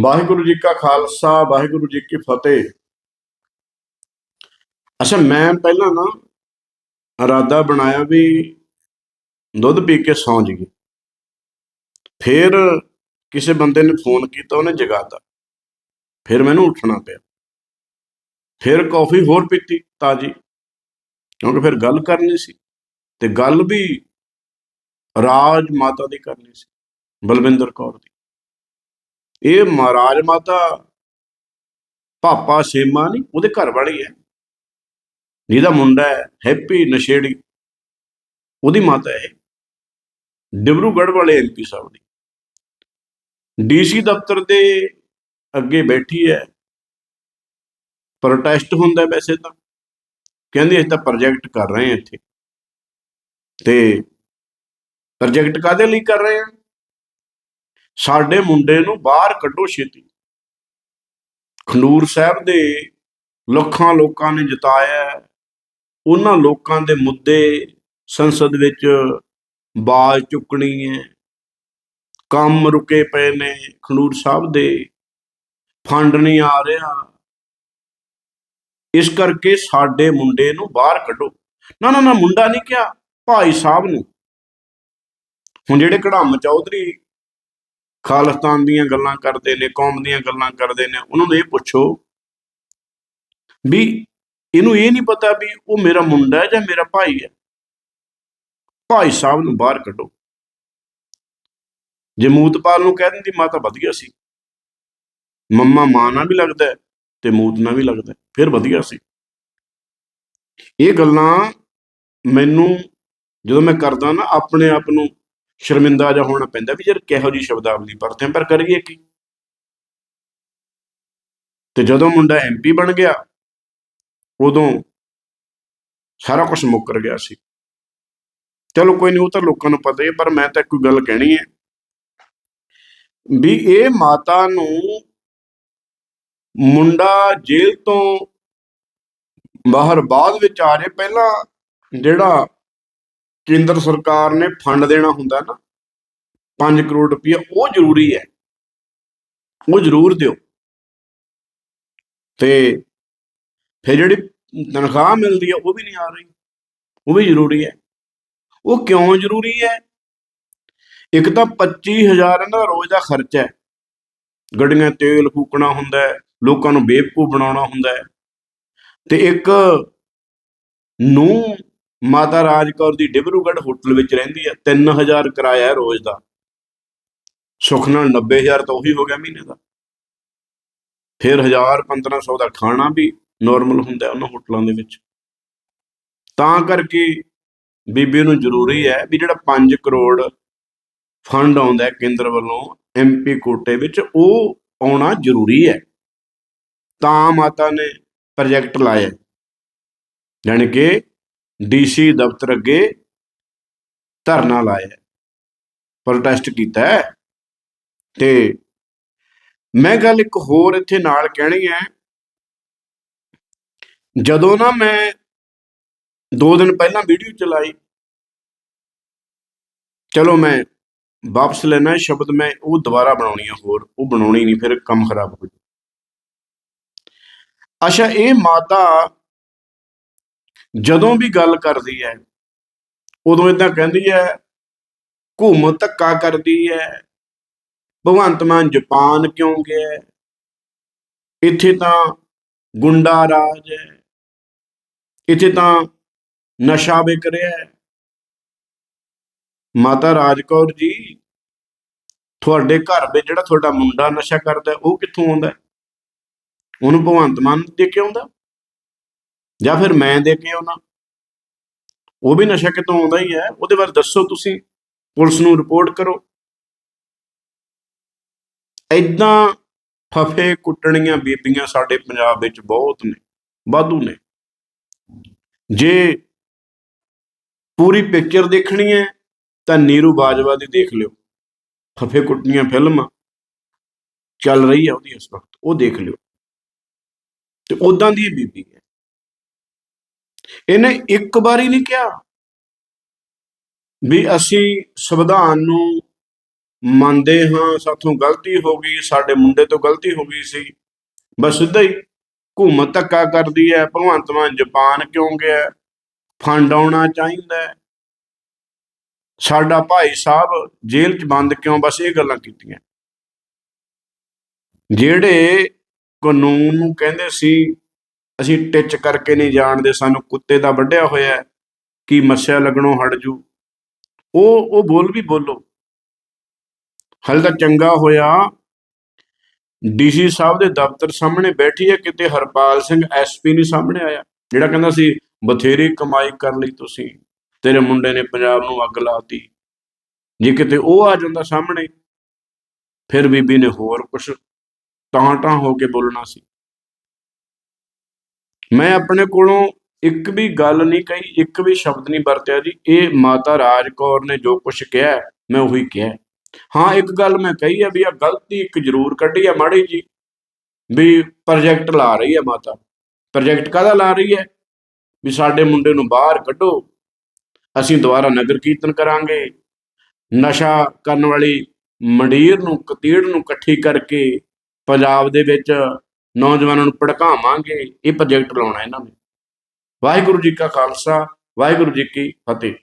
ਵਾਹਿਗੁਰੂ ਜੀ ਕਾ ਖਾਲਸਾ, ਵਾਹਿਗੁਰੂ ਜੀ ਕੀ ਫਤਿਹ। ਅੱਛਾ, ਮੈਂ ਪਹਿਲਾਂ ਨਾ ਇਰਾਦਾ ਬਣਾਇਆ ਵੀ ਦੁੱਧ ਪੀ ਕੇ ਸੌਂ ਜਾਈਏ। ਫਿਰ ਕਿਸੇ ਬੰਦੇ ਨੇ ਫੋਨ ਕੀਤਾ, ਉਹਨੇ ਜਗਾਤਾ। ਫਿਰ ਮੈਨੂੰ ਉੱਠਣਾ ਪਿਆ। ਫਿਰ ਕੌਫੀ ਹੋਰ ਪੀਤੀ ਤਾਜੀ, ਕਿਉਂਕਿ ਫਿਰ ਗੱਲ ਕਰਨੀ ਸੀ। ਤੇ ਗੱਲ ਵੀ ਰਾਜ ਮਾਤਾ ਦੀ ਕਰਨੀ ਸੀ, ਬਲਵਿੰਦਰ ਕੌਰ ਦੀ। ਇਹ ਮਹਾਰਾਜ ਮਾਤਾ ਪਾਪਾ ਸੇਮਾ ਨਹੀਂ, ਉਹਦੇ ਘਰ ਵਾਲੀ ਹੈ। ਜਿਹਦਾ ਮੁੰਡਾ ਹੈ, ਹੈਪੀ ਨਸ਼ੇੜੀ, ਉਹਦੀ ਮਾਤਾ ਹੈ ਡਿਬਰੂਗੜ੍ਹ ਵਾਲੇ ਐਮਪੀ ਸਾਹਿਬ ਦੀ। ਡੀਸੀ ਦਫ਼ਤਰ ਦੇ ਅੱਗੇ ਬੈਠੀ ਹੈ। ਪ੍ਰੋਟੈਸਟ ਹੁੰਦਾ ਵੈਸੇ ਤਾਂ। ਕਹਿੰਦੀ ਅਸੀਂ ਤਾਂ ਪ੍ਰੋਜੈਕਟ ਕਰ ਰਹੇ ਹਾਂ ਇੱਥੇ। ਤੇ ਪ੍ਰੋਜੈਕਟ ਕਾਦੇ ਲਈ ਕਰ ਰਹੇ ਹਾਂ? ਸਾਡੇ ਮੁੰਡੇ ਨੂੰ ਬਾਹਰ ਕੱਢੋ ਛੇਤੀ। ਖੰਡੂਰ ਸਾਹਿਬ ਦੇ ਲੱਖਾਂ ਲੋਕਾਂ ਨੇ ਜਿਤਾਇਆ ਉਹਨਾਂ ਲੋਕਾਂ ਦੇ ਮੁੱਦੇ ਸੰਸਦ ਵਿੱਚ ਬਾਜ਼ ਚੁੱਕਣੀ ਹੈ। ਕੰਮ ਰੁਕੇ ਪਏ ਨੇ ਖੰਡੂਰ ਸਾਹਿਬ ਦੇ। ਫੰਡ ਨਹੀਂ ਆ ਰਿਹਾ। ਇਸ ਕਰਕੇ ਸਾਡੇ ਮੁੰਡੇ ਨੂੰ ਬਾਹਰ ਕੱਢੋ। ਨਾ ਨਾ ਨਾ, ਮੁੰਡਾ ਨਹੀਂ ਕਿਹਾ, ਭਾਈ ਸਾਹਿਬ ਨੂੰ। ਹੁਣ ਜਿਹੜੇ ਕੜਾਮ ਚੌਧਰੀ ਖਾਲਿਸਤਾਨ ਦੀਆਂ ਗੱਲਾਂ ਕਰਦੇ ਨੇ, ਕੌਮ ਦੀਆਂ ਗੱਲਾਂ ਕਰਦੇ ਨੇ, ਉਹਨਾਂ ਨੂੰ ਇਹ ਪੁੱਛੋ ਵੀ ਇਹਨੂੰ ਇਹ ਨਹੀਂ ਪਤਾ ਵੀ ਉਹ ਮੇਰਾ ਮੁੰਡਾ ਹੈ ਜਾਂ ਮੇਰਾ ਭਾਈ ਹੈ। ਭਾਈ ਸਾਹਿਬ ਨੂੰ ਬਾਹਰ ਕੱਢੋ। ਜੇ ਮੂਤਪਾਲ ਨੂੰ ਕਹਿ ਦਿੰਦੀ, ਮਾਤਾ ਵਧੀਆ ਸੀ। ਮੰਮਾ ਮਾਂ ਨਾਲ ਵੀ ਲੱਗਦਾ ਤੇ ਮੂਤ ਨਾਲ ਵੀ ਲੱਗਦਾ ਫਿਰ ਵਧੀਆ ਸੀ। ਇਹ ਗੱਲਾਂ ਮੈਨੂੰ ਜਦੋਂ ਮੈਂ ਕਰਦਾ ਨਾ, ਆਪਣੇ ਆਪ ਨੂੰ ਸ਼ਰਮਿੰਦਾ ਜਿਹਾ ਹੋਣਾ ਪੈਂਦਾ ਵੀ ਯਾਰ ਕਿਹੋ ਜੀ ਸ਼ਬਦਾਵਲੀ ਵਰਤਿਆ, ਪਰ ਕਰੀਏ ਕੀ? ਤੇ ਜਦੋਂ ਮੁੰਡਾ ਐਮਪੀ ਬਣ ਗਿਆ, ਉਦੋਂ ਸਾਰਾ ਕੁਝ ਮੁੱਕਰ ਗਿਆ ਸੀ। ਚਲੋ ਕੋਈ ਨਹੀਂ, ਉਹ ਤਾਂ ਲੋਕਾਂ ਨੂੰ ਪਤਾ ਹੀ ਹੈ, ਪਰ ਮੈਂ ਤਾਂ ਕੋਈ ਗੱਲ ਕਹਿਣੀ ਹੈ ਵੀ ਇਹ ਮਾਤਾ ਨੂੰ ਮੁੰਡਾ ਜੇਲ੍ਹ ਤੋਂ ਬਾਹਰ ਬਾਅਦ ਵਿੱਚ ਆ ਜੇ ਪਹਿਲਾਂ ਜਿਹੜਾ ਕੇਂਦਰ ਸਰਕਾਰ ਨੇ ਫੰਡ ਦੇਣਾ ਹੁੰਦਾ ਨਾ 5 ਕਰੋੜ ਰੁਪਏ ਉਹ ਜ਼ਰੂਰੀ ਹੈ। ਉਹ ਜ਼ਰੂਰ ਦਿਓ। ਤੇ ਫਿਰ ਜਿਹੜੀ ਤਨਖਾਹ ਮਿਲਦੀ ਹੈ ਉਹ ਵੀ ਨਹੀਂ ਆ ਰਹੀ। ਉਹ ਵੀ ਜ਼ਰੂਰੀ ਹੈ। ਉਹ ਕਿਉਂ ਜ਼ਰੂਰੀ ਹੈ? ਇੱਕ ਤਾਂ 25000 ਇਹਨਾਂ ਦਾ ਰੋਜ਼ ਦਾ ਖਰਚਾ ਹੈ। ਗੱਡੀਆਂ ਤੇਲ ਫੂਕਣਾ ਹੁੰਦਾ ਹੈ, ਲੋਕਾਂ ਨੂੰ ਬੇਵਕੂਫ ਬਣਾਉਣਾ ਹੁੰਦਾ ਹੈ। ਤੇ ਇੱਕ ਨੂੰ ਮਾਤਾ ਰਾਜ ਕੌਰ ਦੀ ਡਿਬਰੂਗੜ੍ਹ ਹੋਟਲ ਵਿੱਚ ਰਹਿੰਦੀ ਹੈ 3000 ਕਿਰਾਇਆ ਹੈ ਰੋਜ਼ ਦਾ। ਸੁੱਖ ਨਾਲ 90000 ਤਾਂ ਉਹੀ ਹੋ ਗਿਆ ਮਹੀਨੇ ਦਾ। ਫਿਰ 1000 1500 ਦਾ ਖਾਣਾ ਵੀ ਨਾਰਮਲ ਹੁੰਦਾ ਉਹਨਾਂ ਹੋਟਲਾਂ ਦੇ ਵਿੱਚ। ਤਾਂ ਕਰਕੇ ਬੀਬੀ ਨੂੰ ਜ਼ਰੂਰੀ ਹੈ ਵੀ ਜਿਹੜਾ 5 ਕਰੋੜ ਫੰਡ ਆਉਂਦਾ ਹੈ ਕੇਂਦਰ ਵੱਲੋਂ ਐਮਪੀ ਕੋਟੇ ਵਿੱਚ, ਉਹ ਆਉਣਾ ਜ਼ਰੂਰੀ ਹੈ। ਤਾਂ ਮਾਤਾ ਨੇ ਪ੍ਰੋਜੈਕਟ ਲਾਇਆ। ਯਾਨੀ ਕਿ ਡੀਸੀ ਦਫ਼ਤਰ ਅੱਗੇ ਧਰਨਾ ਲਾਇਆ ਪ੍ਰੋਟੈਸਟ ਕੀਤਾ ਤੇ ਮੈਂ ਗੱਲ ਇੱਕ ਹੋਰ ਇੱਥੇ ਨਾਲ ਕਹਿਣੀ ਹੈ, ਜਦੋਂ ਨਾ ਮੈਂ ਦੋ ਦਿਨ ਪਹਿਲਾਂ ਵੀਡੀਓ ਚਲਾਈ, ਚਲੋ ਮੈਂ ਵਾਪਸ ਲੈਣਾ ਸ਼ਬਦ, ਮੈਂ ਉਹ ਦੁਬਾਰਾ ਬਣਾਉਣੀ ਆ ਹੋਰ, ਉਹ ਬਣਾਉਣੀ ਨਹੀਂ, ਫਿਰ ਕੰਮ ਖਰਾਬ ਹੋ ਜੂ ਅੱਛਾ, ਇਹ ਮਾਤਾ ਜਦੋਂ ਵੀ ਗੱਲ ਕਰਦੀ ਹੈ ਉਦੋਂ ਇਦਾਂ ਕਹਿੰਦੀ ਹੈ ਘੁੰਮ ਧੱਕਾ ਕਰਦੀ ਹੈ ਭਗਵੰਤ ਮਾਨ ਜਾਪਾਨ ਕਿਉਂ ਗਿਆ? ਇੱਥੇ ਤਾਂ ਗੁੰਡਾ ਰਾਜ ਹੈ ਇੱਥੇ ਤਾਂ ਨਸ਼ਾ ਵਿਕ ਰਿਹਾ ਹੈ ਮਾਤਾ ਰਾਜ ਕੌਰ ਜੀ ਤੁਹਾਡੇ ਘਰ ਵਿੱਚ ਜਿਹੜਾ ਤੁਹਾਡਾ ਮੁੰਡਾ ਨਸ਼ਾ ਕਰਦਾ ਉਹ ਕਿੱਥੋਂ ਆਉਂਦਾ? ਉਹਨੂੰ ਭਗਵੰਤ ਮਾਨ ਦੇ ਕੇ ਆਉਂਦਾ ਜਾਂ ਫਿਰ ਮੈਂ ਦੇ ਕੇ ਆਉਣਾ। ਉਹ ਵੀ ਨਸ਼ਾ ਕਿਤੋਂ ਆਉਂਦਾ ਹੀ ਹੈ, ਉਹਦੇ ਬਾਰੇ ਦੱਸੋ ਤੁਸੀਂ। ਪੁਲਿਸ ਨੂੰ ਰਿਪੋਰਟ ਕਰੋ। ਐਦਾਂ ਫਫੇ ਕੁੱਟਣੀਆਂ ਬੀਬੀਆਂ ਸਾਡੇ ਪੰਜਾਬ ਵਿੱਚ ਬਹੁਤ ਨੇ, ਵਾਧੂ ਨੇ। ਜੇ ਪੂਰੀ ਪਿਕਚਰ ਦੇਖਣੀ ਹੈ, ਤਾਂ ਨੀਰੂ ਬਾਜਵਾ ਦੀ ਦੇਖ ਲਿਓ। ਫਫੇ ਕੁੱਟਣੀਆਂ ਫਿਲਮ ਚੱਲ ਰਹੀ ਹੈ ਉਹਦੀ ਇਸ ਵਕਤ, ਉਹ ਦੇਖ ਲਿਓ। ਤੇ ਉਦਾਂ ਦੀ ਇਹ ਬੀਬੀ ਹੈ। ਇਹਨੇ ਇੱਕ ਵਾਰੀ ਨਹੀਂ ਕਿਹਾ ਵੀ ਅਸੀਂ ਸੰਵਿਧਾਨ ਨੂੰ ਮੰਨਦੇ ਹਾਂ, ਸਾਥੋਂ ਗਲਤੀ ਹੋ ਗਈ, ਸਾਡੇ ਮੁੰਡੇ ਤੋਂ ਗਲਤੀ ਹੋ ਗਈ ਸੀ। ਬਸ ਸਿੱਧਾ ਹੀ ਹਕੂਮਤ ਧੱਕਾ ਕਰਦੀ ਹੈ, ਭਗਵੰਤ ਮਾਨ ਜਾਪਾਨ ਕਿਉਂ ਗਿਆ? ਫੰਡ ਆਉਣਾ ਚਾਹੀਦਾ ਸਾਡਾ ਭਾਈ ਸਾਹਿਬ ਜੇਲ੍ਹ 'ਚ ਬੰਦ ਕਿਉਂ? ਬਸ ਇਹ ਗੱਲਾਂ ਕੀਤੀਆਂ। ਜਿਹੜੇ ਕਾਨੂੰਨ ਨੂੰ ਕਹਿੰਦੇ ਸੀ ਅਸੀਂ ਟਿੱਚ ਕਰਕੇ ਨਹੀਂ ਜਾਣਦੇ, ਸਾਨੂੰ ਕੁੱਤੇ ਦਾ ਵੱਢਿਆ ਹੋਇਆ ਕੀ ਮੱਸਿਆ ਲੱਗਣੋਂ ਹਟ ਜੂ। ਉਹ ਉਹ ਬੋਲ ਵੀ ਬੋਲੋ। ਹਲ ਤਾਂ ਚੰਗਾ ਹੋਇਆ। ਡੀਸੀ ਸਾਹਿਬ ਦੇ ਦਫ਼ਤਰ ਸਾਹਮਣੇ ਬੈਠੀ ਹੈ, ਕਿਤੇ ਹਰਪਾਲ ਸਿੰਘ ਐਸਪੀ ਨਹੀਂ ਸਾਹਮਣੇ ਆਇਆ, ਜਿਹੜਾ ਕਹਿੰਦਾ ਸੀ, ਬਥੇਰੀ ਕਮਾਈ ਕਰ ਲਈ ਤੁਸੀਂ, ਤੇਰੇ ਮੁੰਡੇ ਨੇ ਪੰਜਾਬ ਨੂੰ ਅੱਗ ਲਾਤੀ ਜੇ ਕਿਤੇ ਉਹ ਆ ਜਾਂਦਾ ਸਾਹਮਣੇ, ਫਿਰ ਬੀਬੀ ਨੇ ਹੋਰ ਕੁਝ ਤਾਂ ਤਾਂ ਹੋ ਕੇ ਬੋਲਣਾ ਸੀ। ਮੈਂ ਆਪਣੇ ਕੋਲੋਂ ਇੱਕ ਵੀ ਗੱਲ ਨਹੀਂ ਕਹੀ, ਇੱਕ ਵੀ ਸ਼ਬਦ ਨਹੀਂ ਵਰਤਿਆ ਜੀ। ਇਹ ਮਾਤਾ ਰਾਜ ਕੌਰ ਨੇ ਜੋ ਕੁਝ ਕਿਹਾ ਮੈਂ ਉਹੀ ਕਿਹਾ ਹਾਂ। ਇੱਕ ਗੱਲ ਮੈਂ ਕਹੀ ਹੈ ਵੀ ਆ ਗਲਤੀ ਇੱਕ ਜ਼ਰੂਰ ਕੱਢੀ ਆ ਮਾੜੀ ਜੀ, ਵੀ ਪ੍ਰੋਜੈਕਟ ਲਾ ਰਹੀ ਹੈ ਮਾਤਾ। ਪ੍ਰੋਜੈਕਟ ਕਾਹਦਾ ਲਾ ਰਹੀ ਹੈ? ਵੀ ਸਾਡੇ ਮੁੰਡੇ ਨੂੰ ਬਾਹਰ ਕੱਢੋ। ਅਸੀਂ ਦੁਬਾਰਾ ਨਗਰ ਕੀਰਤਨ ਕਰਾਂਗੇ। ਨਸ਼ਾ ਕਰਨ ਵਾਲੀ ਮੰਡੀਰ ਨੂੰ, ਕਤੀੜ ਨੂੰ ਇਕੱਠੀ ਕਰਕੇ ਪੰਜਾਬ ਦੇ ਵਿੱਚ ਨੌਜਵਾਨਾਂ ਨੂੰ ਭੜਕਾਵਾਂਗੇ, ਇਹ ਪ੍ਰੋਜੈਕਟ ਲਾਉਣਾ ਇਹਨਾਂ ਨੇ। ਵਾਹਿਗੁਰੂ ਜੀ ਕਾ ਖਾਲਸਾ, ਵਾਹਿਗੁਰੂ ਜੀ ਕੀ ਫਤਿਹ।